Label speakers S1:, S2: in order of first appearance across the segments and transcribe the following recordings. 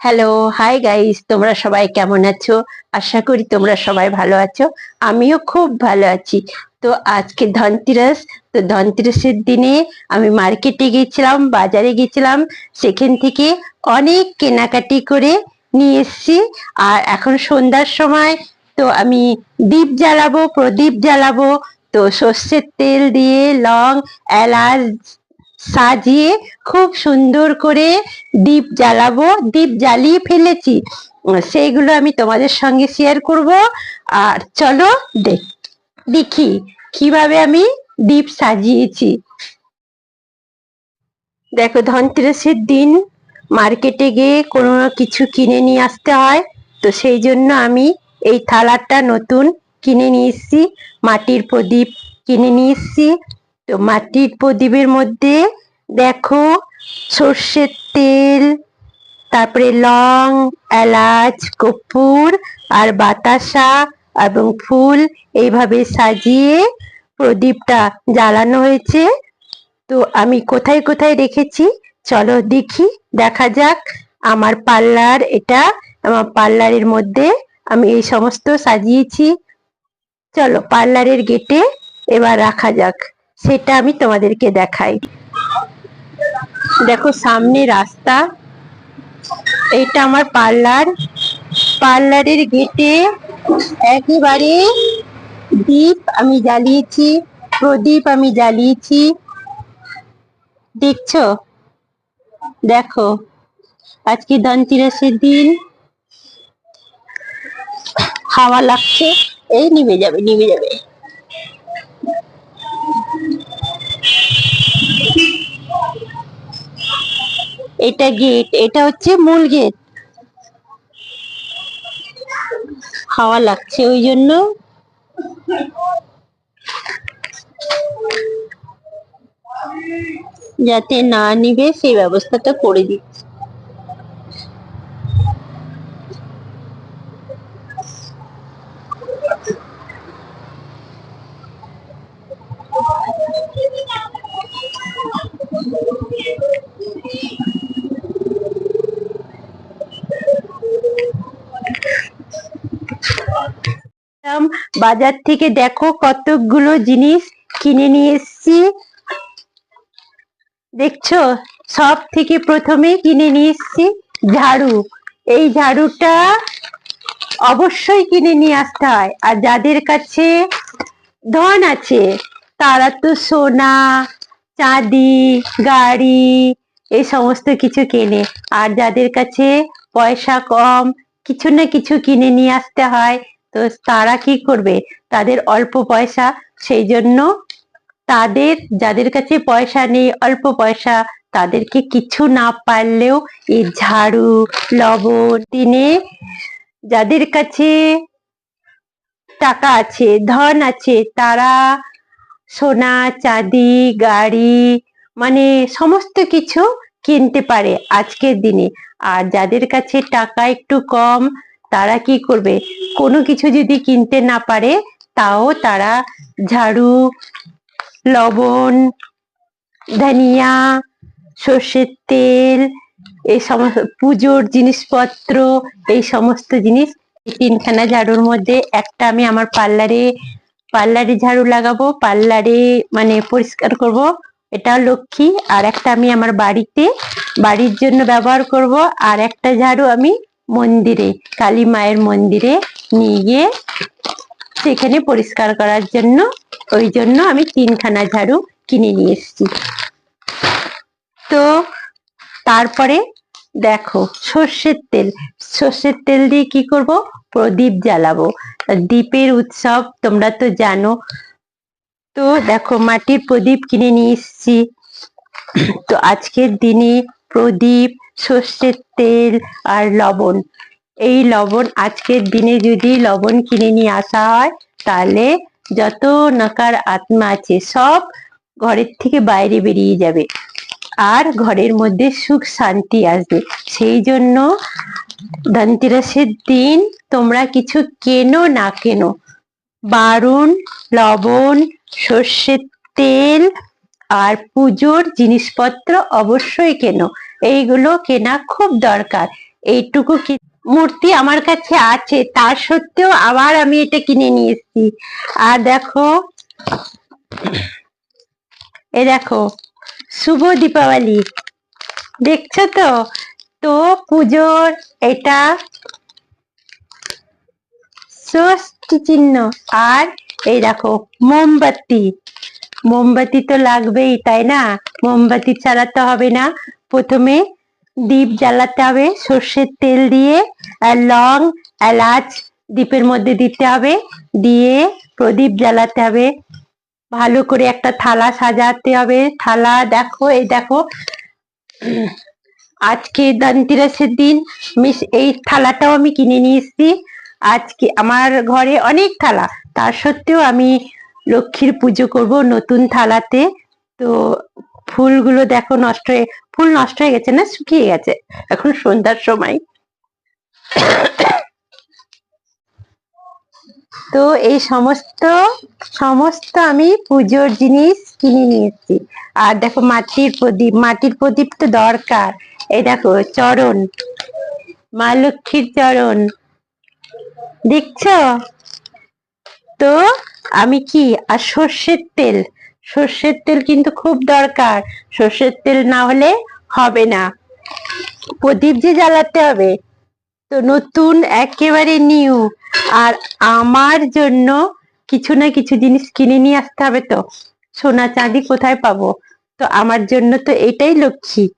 S1: Hello hi guys তোমরা সবাই কেমন আছো? আশা করি তোমরা সবাই ভালো আছো। আমিও খুব ভালো আছি। তো আজকে ধনতেরাস, তো ধনতেরাসের দিনে আমি মার্কেটে গেছিলাম, বাজারে গেছিলাম, সেখান থেকে অনেক কেনাকাটি করে নিয়ে এসেছি। আর এখন সন্ধ্যার সময়, তো আমি দীপ জ্বালাবো, প্রদীপ জ্বালাবো। তো সর্ষের তেল দিয়ে লং, এলাচ সাজিয়ে খুব সুন্দর করে দীপ জ্বালাবো, দীপ জ্বালিয়ে ফেলেছি। সেইগুলো আমি তোমাদের সঙ্গে শেয়ার করব। আর চলো দেখ- কীভাবে আমি দীপ সাজিয়েছি। দেখো ধনতেরাসের দিন মার্কেটে গিয়ে কোনো কিছু কিনে নিয়ে আসতে হয়। তো সেই জন্য আমি এই থালাটা নতুন কিনে নিয়ে মাটির প্রদীপ কিনে নিয়ে তো মাটির প্রদীপের মধ্যে দেখো সর্ষের তেল, তারপরে লং, এলাচ, কর্পূর আর বাতাসা এবং ফুল এইভাবে সাজিয়ে প্রদীপটা জ্বালানো হয়েছে। তো আমি কোথায় কোথায় রেখেছি? চলো দেখি, দেখা যাক। আমার পার্লার, এটা আমার পার্লারের মধ্যে আমি এই সমস্ত সাজিয়েছি। চলো পার্লারের গেটে এবার রাখা যাক। সেটা আমি তোমাদেরকে দেখাই। দেখো, সামনে রাস্তা। এটা আমার পার্লার। পার্লারের গেটে একেবারে দীপ আমি জ্বালিয়েছি, প্রদীপ আমি জ্বালিয়েছি। দেখছ? দেখো, আজকে ধনতেরাসের দিন। হাওয়া লাগছে। এই নিভে যাবে নিভে যাবে। এটা গেট এটা হচ্ছে মূল গেট হাওয়া লাগছে, ওই জন্য যাতে না নিবে, সেই ব্যবস্থাটা করে দিচ্ছি। বাজার থেকে দেখো কতগুলো জিনিস কিনে নিয়ে এসেছি। দেখছ? সব থেকে প্রথমে কিনে নিয়ে এসেছি ঝাড়ু। এই ঝাড়ুটা অবশ্যই কিনে নিয়ে আসতে হয়। আর যাদের কাছে ধন আছে, তারা তো সোনা, চাঁদি, গাড়ি, এই সমস্ত কিছু কেনে। আর যাদের কাছে পয়সা কম, কিছু না কিছু কিনে নিয়ে আসতে হয়। তো তারা কি করবে? তাদের অল্প পয়সা, সেই জন্য তাদের, যাদের কাছে পয়সা নেই, অল্প পয়সা, তাদেরকে কিছু না পারলেও এই ঝাড়ু, লবণ, দিনে যাদের কাছে টাকা আছে, ধন আছে, তারা সোনা, চাঁদি, গাড়ি মানে সমস্ত কিছু কিনতে পারে আজকের দিনে। আর যাদের কাছে টাকা একটু কম তারা কি করবে? কোনো কিছু যদি কিনতে না পারে, তাও তারা ঝাড়ু, লবণ, ধনিয়া, সর্ষের তেল, এই সমস্ত পুজোর জিনিসপত্র, এই সমস্ত জিনিস তিনখানা ঝাড়ুর মধ্যে একটা আমি আমার পার্লারে পার্লারে ঝাড়ু লাগাবো, পার্লারে মানে পরিষ্কার করব, এটা লক্ষ্মী, আর একটা আমি আমার বাড়িতে, বাড়ির জন্য ব্যবহার করব, আর একটা ঝাড়ু আমি মন্দিরে, কালী মায়ের মন্দিরে নিয়ে গিয়ে সেখানে পরিষ্কার করার জন্য, ওই জন্য আমি তিনখানা ঝাড়ু কিনে নিয়ে এসেছি। তো তারপরে দেখো, সর্ষের তেল। সর্ষের তেল দিয়ে কি করব? প্রদীপ জ্বালাবো। দ্বীপের উৎসব, তোমরা তো জানো। তো দেখো, মাটির প্রদীপ কিনে নিয়ে এসেছি। তো আজকের দিনে প্রদীপ সর্ষের তেল আর লবণ। এই লবণ আজকের দিনে যদি লবণ কিনে নিয়ে আসা হয়, তাহলে যত নাকার আত্মা আছে, সব ঘরের থেকে বাইরে বেরিয়ে যাবে। আর ঘরের মধ্যে সুখ শান্তি আসবে। সেই জন্য ধনতেরাসের দিন তোমরা কিছু কেনো না কেনো? বারুন লবণ, সর্ষের তেল আর পুজোর জিনিসপত্র অবশ্যই কেনো। এইগুলো কেনা খুব দরকার। এইটুকু কি- মূর্তি আমার কাছে আছে, তা সত্ত্বেও আবার আমি এটা কিনে নিয়ে আর দেখো, এ দেখো, শুভ দীপাবলি। দেখছ তো? তো পুজোর এটা ষষ্ঠী চিহ্ন, আর এই দেখো, মোমবাতি। মোমবাতি তো লাগবেই, তাই না? মোমবাতি চালাতে হবে না। প্রথমে দীপ জ্বালাতে হবে, সর্ষের তেল দিয়ে, আর লং, এলাচ দীপের মধ্যে দিতে হবে। দিয়ে প্রদীপ জ্বালাতে হবে। ভালো করে একটা থালা সাজাতে হবে। থালা দেখো, এই দেখো। আজকে ধনতেরাসের দিন। মিস, এই থালাটাও আমি কিনে নিয়ে এসেছি। আজকে আমার ঘরে অনেক থালা। তার সত্ত্বেও আমি লক্ষ্মীর পুজো করব নতুন থালাতে। তো ফুলগুলো দেখো নষ্ট হয়ে, ফুল নষ্ট হয়ে গেছে না? শুকিয়ে গেছে। এখন সন্ধ্যার সময়। তো এই সমস্ত সমস্ত আমি পুজোর জিনিস কিনে নিয়েছি। আর দেখো মাটির প্রদীপ মাটির প্রদীপ তো দরকার। এই দেখো চরণ, মা লক্ষ্মীর চরণ। দেখছ? তো আমি কি? আর সর্ষের তেল? সর্ষের তেল কিন্তু খুব দরকার। সর্ষের তেল না হলে হবে না। প্রদীপ যে জ্বালাতে হবে। তো নতুন, একেবারে নিউ আর আমার জন্য কিছু না কিছু জিনিস কিনে নিয়ে আসতে হবে তো। সোনা চাঁদি কোথায় পাবো? তো আমার জন্য তো এটাই লক্ষ্মী।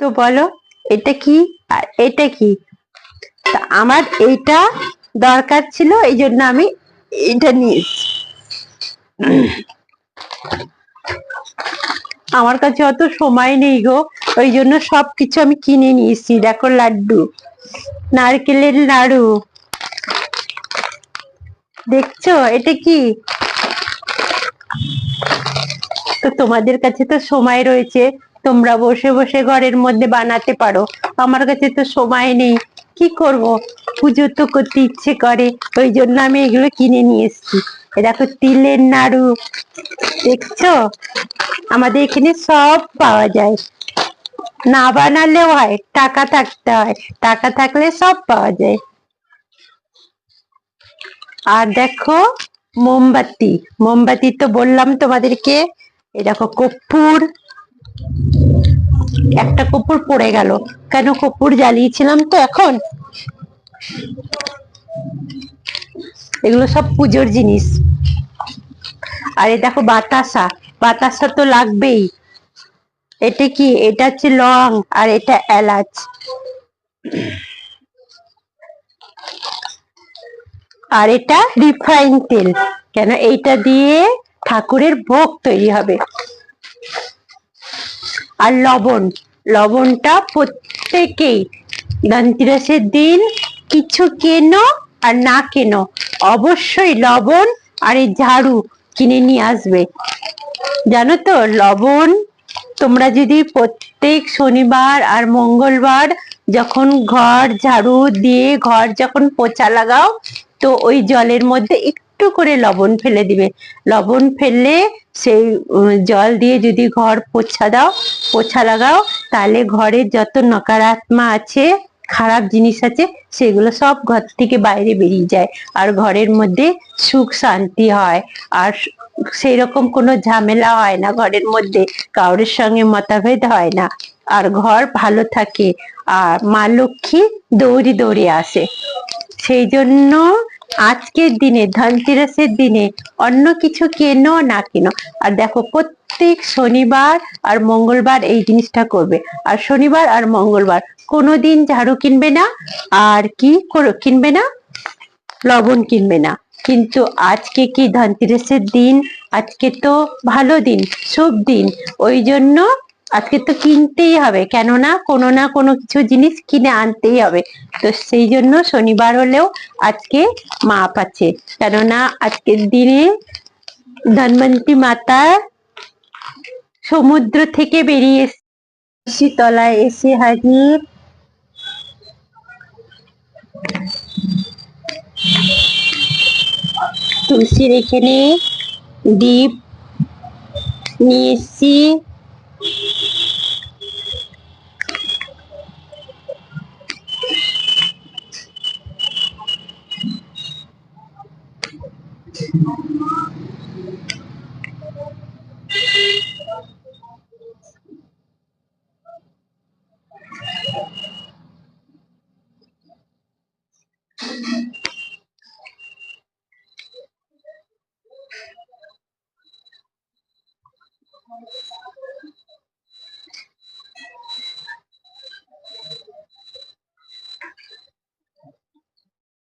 S1: তো বলো, এটা কি? আর এটা কি? আমার এইটা দরকার ছিল এই জন্য আমি এটা নিয়েছি আমার কাছে অত সময় নেই গো। ওই জন্য সবকিছু আমি কিনে নিয়েছি। দেখো লাড্ডু, নারকেলের নাড়ু দেখছ? এটা কি? তো তোমাদের কাছে তো সময় রয়েছে। তোমরা বসে বসে ঘরের মধ্যে বানাতে পারো। আমার কাছে তো সময় নেই। কি করব? পুজো তো করতে ইচ্ছে করে, ওই জন্য আমি এগুলো কিনে নিয়ে এসেছি। এ দেখো তিলের নাড়ু, দেখছ? আমাদের এখানে সব পাওয়া যায়। না বানালেও হয়, টাকা থাকতে হয়, টাকা থাকলে সব পাওয়া যায়। আর দেখো মোমবাতি মোমবাতি তো বললাম তোমাদেরকে এই দেখো কর্পূর, একটা কর্পূর পড়ে গেল। কেন কর্পূর জ্বালিয়েছিলাম তো এখন? এগুলো সব পুজোর জিনিস। আর এই দেখো বাতাসা বাতাসা তো লাগবেই। এটা কি? এটা হচ্ছে লং আর এটা এলাচ। আর এটা রিফাইন তেল। কেন? এইটা দিয়ে ঠাকুরের ভোগ তৈরি হবে। আর লবণ। লবণটা প্রত্যেকেই। ধনতেরাসের দিন কিছু কেনো আর না কেনো। অবশ্যই লবণ আর এই ঝাড়ু কিনে নিয়ে আসবে। জানো তো, লবণ তোমরা যদি প্রত্যেক শনিবার আর মঙ্গলবার যখন ঘর ঝাড়ু দিয়ে ঘর যখন পোছা লাগাও, তো ওই জলের মধ্যে একটু করে লবণ ফেলে দিবে। লবণ ফেললে সেই জল দিয়ে যদি ঘর পোছা দাও পোছা লাগাও, তাহলে ঘরের যত নকারাত্মা আছে খারাপ জিনিস আছে, সেগুলো সব ঘর থেকে বাইরে বেরিয়ে যায়। আর ঘরের মধ্যে সুখ শান্তি হয়, আর সেই রকম কোনো ঝামেলা হয় না ঘরের মধ্যে কাউরের সঙ্গে মতভেদ হয় না। আর ঘর ভালো থাকে, আর মা লক্ষ্মী দৌড়ি দৌড়ে আসে। সেই জন্য আজকের দিনে, ধনতেরাসের দিনে অন্য কিছু কেনো না কেনো? আর দেখো, প্রত্যেক শনিবার আর মঙ্গলবার এই জিনিসটা করবে। আর শনিবার আর মঙ্গলবার কোনো দিন ঝাড়ু কিনবে না, আর কি কিনবে না? লবণ কিনবে না। কিন্তু আজকে কি ধনতেরাসের দিন? আজকে তো ভালো দিন, শুভ দিন। ওই জন্য আজকে তো কিনতেই হবে। কেননা কোনো না কোনো কিছু জিনিস কিনে আনতেই হবে। তো সেই জন্য শনিবার হলেও আজকে মাপ আছে। কেননা আজকের দিনে ধনবন্তী মাতা সমুদ্র থেকে বেরিয়ে তলায় এসে হাজির। তুলসীর এখানে দ্বীপ নিয়ে এসছি। Thank you.